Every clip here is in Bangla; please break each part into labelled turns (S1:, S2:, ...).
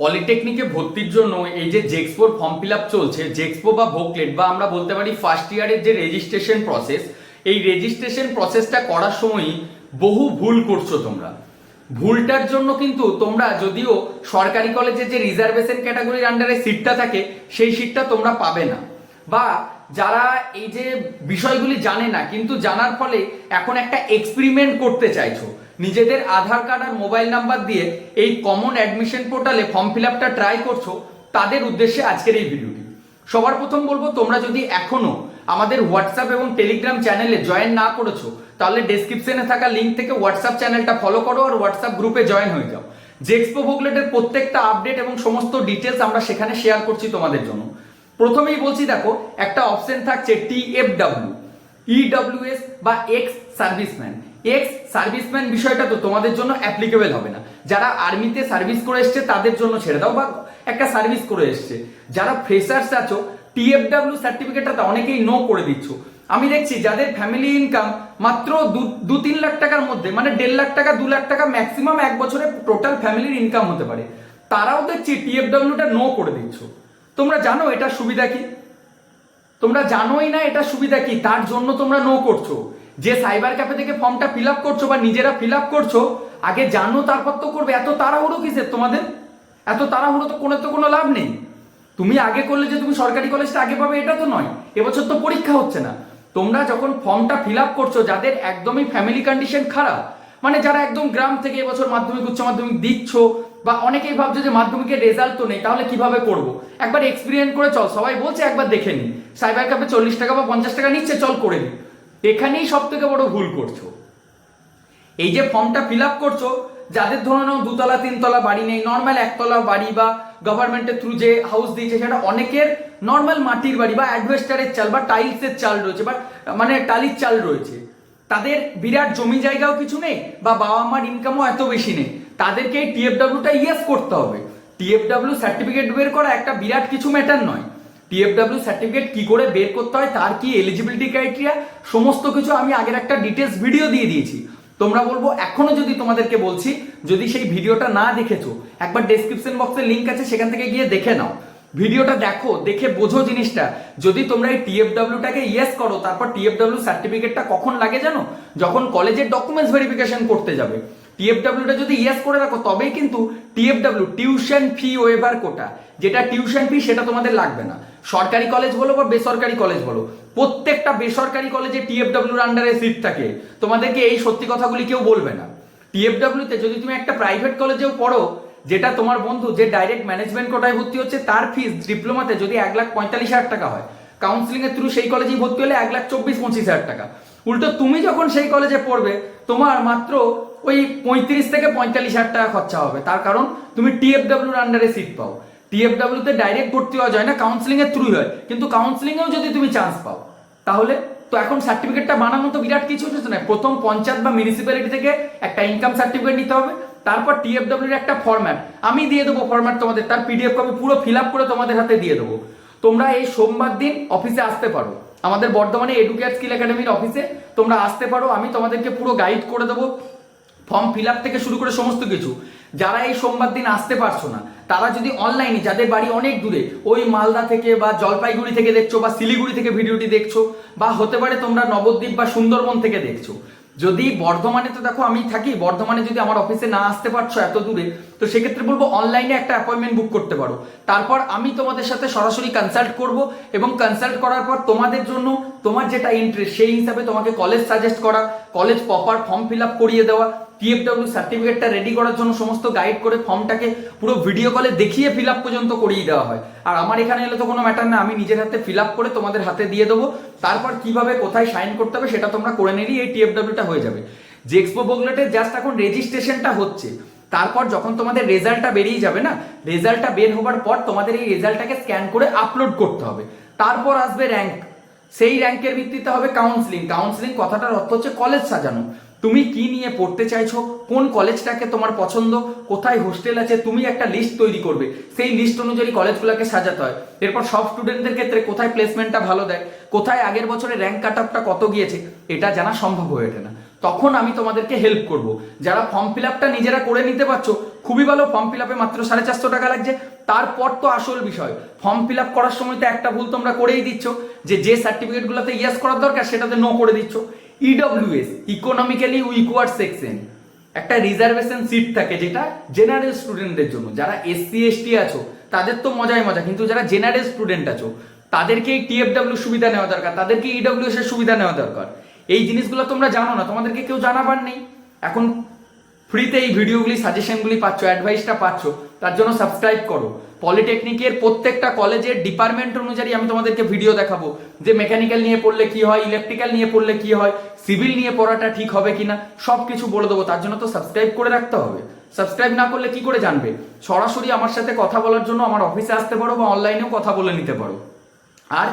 S1: পলিটেকনিকে ভর্তির জন্য এই যে জেক্সপোর ফর্ম ফিল আপ চলছে জেক্সপো বা ভোকলেট বা আমরা বলতে পারি ফার্স্ট ইয়ারের যে রেজিস্ট্রেশন প্রসেস এই রেজিস্ট্রেশন প্রসেসটা করার সময়ই বহু ভুল করছ তোমরা। ভুলটার জন্য কিন্তু তোমরা যদিও সরকারি কলেজে যে রিজার্ভেশন ক্যাটাগরির আন্ডারে সিটটা থাকে, সেই সিটটা তোমরা পাবে না। বা যারা এই যে বিষয়গুলি জানে না, কিন্তু জানার ফলে এখন একটা এক্সপেরিমেন্ট করতে চাইছো নিজেদের আধার কার্ড আর মোবাইল নাম্বার দিয়ে এই কমন অ্যাডমিশন পোর্টালে ফর্ম ফিল আপটা ট্রাই করছ, তাদের উদ্দেশ্যে আজকের এই ভিডিওটি। সবার প্রথম বলব, তোমরা যদি এখনও আমাদের হোয়াটসঅ্যাপ এবং টেলিগ্রাম চ্যানেলে জয়েন না করেছ, তাহলে ডেসক্রিপশনে থাকা লিঙ্ক থেকে হোয়াটসঅ্যাপ চ্যানেলটা ফলো করো আর হোয়াটসঅ্যাপ গ্রুপে জয়েন হয়ে যাও। জেক্সপো ভোগলেটের প্রত্যেকটা আপডেট এবং সমস্ত ডিটেলস আমরা সেখানে শেয়ার করছি তোমাদের জন্য। প্রথমেই বলছি, দেখো, একটা অপশন থাকছে টি এফ ডাব্লিউ ইডব্লিউএস বা এক্স সার্ভিসম্যান এক্স সার্ভিসম্যান বিষয়টা তো তোমাদের জন্য অ্যাপ্লিকেবল হবে না। যারা আর্মিতে সার্ভিস করে এসছে, তাদের জন্য ছেড়ে দাও, বা একটা সার্ভিস করে এসছে। যারা ফ্রেশার্স আছো টিএফডাব্লিউ সার্টিফিকেটটা অনেকেই নো করে দিচ্ছ। আমি দেখছি যাদের ফ্যামিলি ইনকাম মাত্র দু- তিন লাখ টাকার মধ্যে মানে দেড় লাখ টাকা, দু লাখ টাকা ম্যাক্সিমাম এক বছরে টোটাল ফ্যামিলির ইনকাম হতে পারে। তারাও দেখছি টিএফডাব্লিউটা নো করে দিচ্ছ। তোমরা জানো এটা সুবিধা কি? তোমরা জানোই না এটা সুবিধা কি? তার জন্য তোমরা নো করছ। যে সাইবার ক্যাফে থেকে ফর্মটা ফিল আপ করছ বা নিজেরা ফিল আপ করছ, আগে জানো, তারপর তো করবে। এত তাড়াহুড়ো কিসের তোমাদের? এত তাড়াহুড়ো তো কোনো তো কোনো লাভ নেই। তুমি আগে করলে যে তুমি সরকারি কলেজটা আগে পাবে, এটা তো নয়। এবছর তো পরীক্ষা হচ্ছে না। তোমরা যখন ফর্মটা ফিল আপ করছ, যাদের একদমই ফ্যামিলি কন্ডিশন খারাপ মানে যারা একদম গ্রাম থেকে এবছর মাধ্যমিক, উচ্চ মাধ্যমিক দিচ্ছ, বা অনেকেই ভাবছ যে মাধ্যমিকের রেজাল্ট তো নেই, তাহলে কীভাবে করব? একবার এক্সপিরিয়েন্স করে চল, সবাই বলছে একবার দেখে নি। সাইবার ক্যাফে চল্লিশ টাকা বা পঞ্চাশ টাকা নিচ্ছে, চল করে নি। এখানেই সব থেকে বড় ভুল করছ। এই যে ফর্মটা ফিল আপ করছ, যাদের ধরে নাও দুতলা, তিনতলা বাড়ি নেই নর্মাল একতলা বাড়ি বা গভর্নমেন্টের থ্রু যে হাউস দিয়েছে, সেটা অনেকের নর্মাল মাটির বাড়ি বা অ্যাডভেস্টারের চাল বা টাইলসের চাল রয়েছে বা মানে টালির চাল রয়েছে। তাদের বিরাট জমি জায়গাও কিছু নেই বা বাবা মার ইনকামও এত বেশি নেই। তাদেরকে এই টিএফডাব্লিউটা ইয়েস করতে হবে। টিএফডাব্লিউ সার্টিফিকেট বের করা একটা বিরাট কিছু ম্যাটার নয়। টিএফডাব্লিউ সার্টিফিকেট কি করে বের করতে হয়, তার কি এলিজিবিলিটি ক্রাইটেরিয়া সমস্ত কিছু আমি আগের একটা ডিটেলস ভিডিও দিয়ে দিয়েছি। তোমরা বলব, এখনও যদি তোমাদেরকে বলছি, যদি সেই ভিডিওটা না দেখেছ, একবার ডেসক্রিপশন বক্সে লিংক আছে, সেখান থেকে গিয়ে দেখে নাও। ভিডিওটা দেখো, দেখে বোঝো জিনিসটা। যদি তোমরা এই টিএফডাব্লিউটাকে ইয়েস করো, তারপর টিএফডাব্লিউ সার্টিফিকেটটা কখন লাগে জানো? যখন কলেজের ডকুমেন্টস ভেরিফিকেশন করতে যাবে। টিএফডাব্লিউটা যদি ইয়েস করে রাখো, তবেই কিন্তু TFW tuition fee waiver quota যেটা টিউশন ফি সেটা তোমাদের লাগবে না। সরকারি কলেজ বলো বা বেসরকারি কলেজ বলো প্রত্যেকটা বেসরকারি কলেজে টিএফডাব্লিউর আন্ডারে সিট থাকে। তোমাদেরকে এই সত্যি কথাগুলি কেউ বলবে না। টিএফডাব্লিউতে যদি তুমি একটা প্রাইভেট কলেজেও পড়ো, যেটা তোমার বন্ধু, যে ডাইরেক্ট ম্যানেজমেন্ট কোটায় ভর্তি হচ্ছে, তার ফিস ডিপ্লোমাতে যদি এক লাখ পঁয়তাল্লিশ হাজার টাকা হয় কাউন্সিলিং এর থ্রু সেই কলেজেই ভর্তি হলে এক লাখ চব্বিশ পঁচিশ হাজার টাকা। উল্টো তুমি যখন সেই কলেজে পড়বে, তোমার মাত্র ওই পঁয়ত্রিশ থেকে পঁয়তাল্লিশ হাজার টাকা খরচা হবে। তার কারণ তুমি টিএফডাব্লিউর আন্ডারে সিট পাও। টিএফডাব্লিউতে ডাইরেক্ট ভর্তি হওয়া যায় না কাউন্সিলিং এর থ্রু হয়। কিন্তু কাউন্সিলিংয়েও যদি তুমি চান্স পাও, তাহলে তো এখন সার্টিফিকেটটা বানানো তো বিরাট কিছু হচ্ছে না। প্রথম পঞ্চায়েত বা মিউনিসিপ্যালিটি থেকে একটা ইনকাম সার্টিফিকেট নিতে হবে, তারপর টিএফডাব্লিউর একটা ফরম্যাট আমি দিয়ে দেবো ফরম্যাট তোমাদের, তার পিডিএফ কপি পুরো ফিল আপ করে তোমাদের হাতে দিয়ে দেবো। তোমরা এই সোমবার দিন অফিসে আসতে পারো। আমাদের বর্ধমানে এডুকেট স্কিল একাডেমির অফিসে তোমরা আসতে পারো। আমি তোমাদেরকে পুরো গাইড করে দেবো। ফর্ম ফিল থেকে শুরু করে সমস্ত কিছু। যারা এই সোমবার দিন আসতে পারছ না, তারা যদি অনলাইনে যাদের বাড়ি অনেক দূরে, ওই মালদা থেকে বা জলপাইগুড়ি থেকে দেখছ বা শিলিগুড়ি থেকে ভিডিওটি দেখছ, বা হতে পারে তোমরা নবদ্বীপ বা সুন্দরবন থেকে দেখছ। যদি বর্ধমানে তো দেখো আমি থাকি, বর্ধমানে যদি আমার অফিসে না আসতে পারছ এত দূরে, তো সেক্ষেত্রে বলব অনলাইনে একটা অ্যাপয়েন্টমেন্ট বুক করতে পারো। তারপর আমি তোমাদের সাথে সরাসরি কনসাল্ট করব এবং কনসাল্ট করার পর তোমাদের জন্য তোমার যেটা ইন্টারেস্ট সেই হিসাবে তোমাকে কলেজ সাজেস্ট করা college proper form fill up করিয়ে দেওয়া পিএফডব্লিউ সার্টিফিকেটটা রেডি করার জন্য সমস্ত গাইড করে ফর্মটাকে পুরো ভিডিও কলে দেখিয়ে ফিল আপ পর্যন্ত করিয়ে দেওয়া হয়। আর আমার এখানে এলে তো কোনো ম্যাটার না, আমি নিজের হাতে ফিল আপ করে তোমাদের হাতে দিয়ে দেবো। তারপর কীভাবে, কোথায় সাইন করতে হবে সেটা তোমরা করে নিলেই এই টিএফডব্লিউটা হয়ে যাবে। যে এক্সপো বগলেটের জাস্ট এখন রেজিস্ট্রেশনটা হচ্ছে, তারপর যখন তোমাদের রেজাল্টটা বেরিয়ে যাবে না রেজাল্টটা বের হবার পর তোমাদের এই রেজাল্টটাকে স্ক্যান করে আপলোড করতে হবে। তারপর আসবে র্যাঙ্ক সেই র্যাঙ্কের ভিত্তিতে হবে কাউন্সিলিং কাউন্সিলিং কথাটার অর্থ হচ্ছে কলেজ সাজানো। তুমি কি নিয়ে পড়তে চাইছো? কোন কলেজটাকে তোমার পছন্দ? কোথায় হোস্টেল আছে? তুমি একটা লিস্ট তৈরি করবে। সেই লিস্ট অনুযায়ী কলেজগুলোকে সাজাতে হয়। এরপর সব স্টুডেন্টদের ক্ষেত্রে কোথায় প্লেসমেন্টটা ভালো দেয়? কোথায় আগের বছরে র্যাঙ্ক কাট আপটা কত গিয়েছে? এটা জানা সম্ভব হয়ে ওঠে না। তখন আমি তোমাদেরকে হেল্প করব। যারা ফর্ম ফিল আপটা নিজেরা করে নিতে পারছ, খুবই ভালো। ফর্ম ফিল আপে মাত্র সাড়ে চারশো টাকা লাগছে। তারপর তো আসল বিষয়। ফর্ম ফিল আপ করার সময় তো একটা ভুল তোমরা করেই দিচ্ছ, যে যে সার্টিফিকেটগুলোতে ইয়েস করার দরকার সেটাতে নো করে দিচ্ছ। E EWS economically weaker section একটা রিজার্ভেশন সিট থাকে যেটা জেনারেল স্টুডেন্টদের জন্য। যারা এসসি এসটি আছো, তাদের তো মজাই মজা, কিন্তু যারা জেনারেল স্টুডেন্ট আছো, তাদেরকে এই টিএফডব্লিউ সুবিধা নেওয়া দরকার, তাদেরকে ইডব্লিউএস এর সুবিধা নেওয়া দরকার। এই জিনিসগুলো তোমরা জানো না, তোমাদেরকে কেউ জানাবার নেই। এখন ফ্রিতে এই ভিডিওগুলি সাজেশনগুলি পাচ্ছ অ্যাডভাইসটা পাচ্ছ, তার জন্য সাবস্ক্রাইব করো। পলিটেকনিকের প্রত্যেকটা কলেজের ডিপার্টমেন্ট অনুযায়ী আমি তোমাদেরকে ভিডিও দেখাবো, যে মেকানিক্যাল নিয়ে পড়লে কি হয় ইলেকট্রিক্যাল নিয়ে পড়লে কি হয় সিভিল নিয়ে পড়াটা ঠিক হবে কিনা সব কিছু বলে দেবো, তার জন্য তো সাবস্ক্রাইব করে রাখতে হবে। সাবস্ক্রাইব না করলে কি করে জানবে? সরাসরি আমার সাথে কথা বলার জন্য আমার অফিসে আসতে পারো বা অনলাইনেও কথা বলে নিতে পারো। আর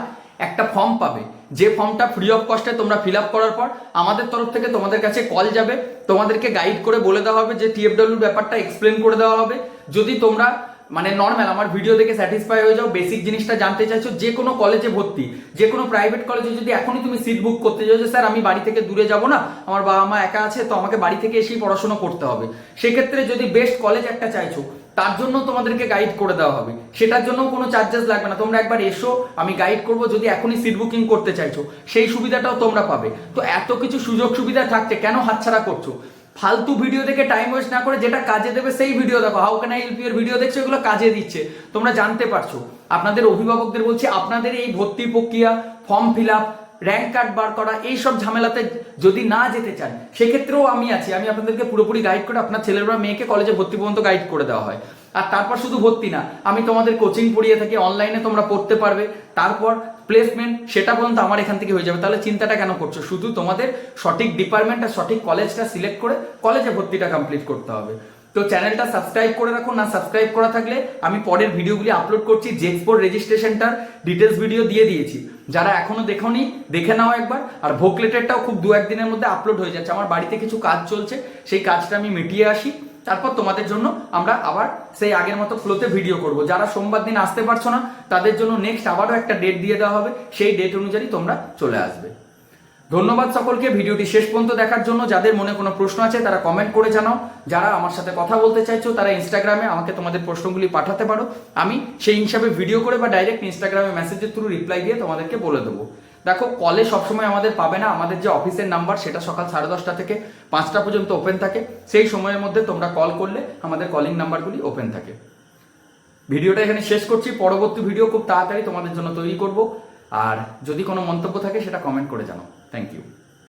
S1: একটা ফর্ম পাবে। যে ফর্মটা ফ্রি অফ কস্টে তোমরা ফিল আপ করার পর, আমাদের তরফ থেকে তোমাদের কাছে কল যাবে। তোমাদেরকে গাইড করে বলে দেওয়া হবে যে টিএফডব্লিউ ব্যাপারটা এক্সপ্লেন করে দেওয়া হবে। যদি তোমরা মানে নর্মাল আমার ভিডিও দেখে স্যাটিসফাই হয়ে যাও বেসিক জিনিসটা জানতে চাইছো, যে কোনো কলেজে ভর্তি, যে কোনো প্রাইভেট কলেজে যদি এখনই তুমি সিট বুক করতে চাও যে স্যার আমি বাড়ি থেকে দূরে যাব না, আমার বাবা মা একা আছে, তো আমাকে বাড়ি থেকে এসেই পড়াশোনা করতে হবে। সেক্ষেত্রে যদি বেস্ট কলেজ একটা চাইছো, তার জন্য তোমাদেরকে গাইড করে দেওয়া হবে। সেটার জন্য কোনো চার্জেস লাগবে না। তোমরা একবার এসো, আমি গাইড করব, যদি এখনই সিট বুকিং করতে চাইছো, সেই সুবিধাটাও তোমরা পাবে। তো এত কিছু সুযোগ সুবিধা থাকছে, কেন হাতছাড়া করছ? ফালতু ভিডিও দেখে টাইম ওয়েস্ট না করে যেটা কাজে দেবে সেই ভিডিও দেখো। How can I help your video দেখছ, এগুলো কাজে দিচ্ছে। তোমরা জানতে পারছ। আপনাদের অভিভাবকদের বলছি, আপনাদের এই ভর্তি প্রক্রিয়া form fill up rank card বার করা এই সব ঝামেলাতে যদি না যেতে চান, সেক্ষেত্রেও আমি আছি। আমি আপনাদেরকে পুরোপুরি গাইড করে আপনার ছেলের বা মেয়েকে কলেজে ভর্তি পর্যন্ত গাইড করে দেওয়া হয়। আর তারপর শুধু ভর্তি না, আমি তোমাদের কোচিং পড়িয়ে থাকি অনলাইনে তোমরা পড়তে পারবে। তারপর প্লেসমেন্ট সেটা পর্যন্ত আমার এখান থেকে হয়ে যাবে। তাহলে চিন্তাটা কেন করছ? শুধু তোমাদের সঠিক ডিপার্টমেন্ট আর সঠিক কলেজটা সিলেক্ট করে কলেজে ভর্তিটা কমপ্লিট করতে হবে। তো চ্যানেলটা সাবস্ক্রাইব করে রাখুন না সাবস্ক্রাইব করা থাকলে আমি পরের ভিডিওগুলি আপলোড করছি জেক্সপোর্ট রেজিস্ট্রেশনটার ডিটেলস ভিডিও দিয়ে দিয়েছি। যারা এখনও দেখোনি, দেখে নাও একবার। আর ভোক লেটারটাও খুব দু একদিনের মধ্যে আপলোড হয়ে যাচ্ছে। আমার বাড়িতে কিছু কাজ চলছে, সেই কাজটা আমি মিটিয়ে আসি। তারপর তোমাদের জন্য আমরা আবার সেই আগের মতো ফ্লোতে ভিডিও করব। যারা সোমবার দিন আসতে পারছ না, তাদের জন্য নেক্সট আবারও একটা ডেট দিয়ে দেওয়া হবে। সেই ডেট অনুযায়ী তোমরা চলে আসবে। ধন্যবাদ সকলকে, ভিডিওটি শেষ পর্যন্ত দেখার জন্য। যাদের মনে কোনো প্রশ্ন আছে, তারা কমেন্ট করে জানাও। যারা আমার সাথে কথা বলতে চাইছো, তারা ইনস্টাগ্রামে আমাকে তোমাদের প্রশ্নগুলি পাঠাতে পারো। আমি সেই হিসাবে ভিডিও করে বা ডাইরেক্ট ইনস্টাগ্রামে মেসেজের থ্রু রিপ্লাই দিয়ে তোমাদেরকে বলে দেবো। দেখো কলে সবসময় আমাদের পাবে না। আমাদের যে অফিসের নাম্বার সেটা সকাল সাড়ে দশটা থেকে পাঁচটা পর্যন্ত ওপেন থাকে। সেই সময়ের মধ্যে তোমরা কল করলে আমাদের কলিং নাম্বারগুলি ওপেন থাকে। ভিডিওটা এখানে শেষ করছি। পরবর্তী ভিডিও খুব তাড়াতাড়ি তোমাদের জন্য তৈরি করব। আর যদি কোনো মন্তব্য থাকে সেটা কমেন্ট করে জানাও। Thank you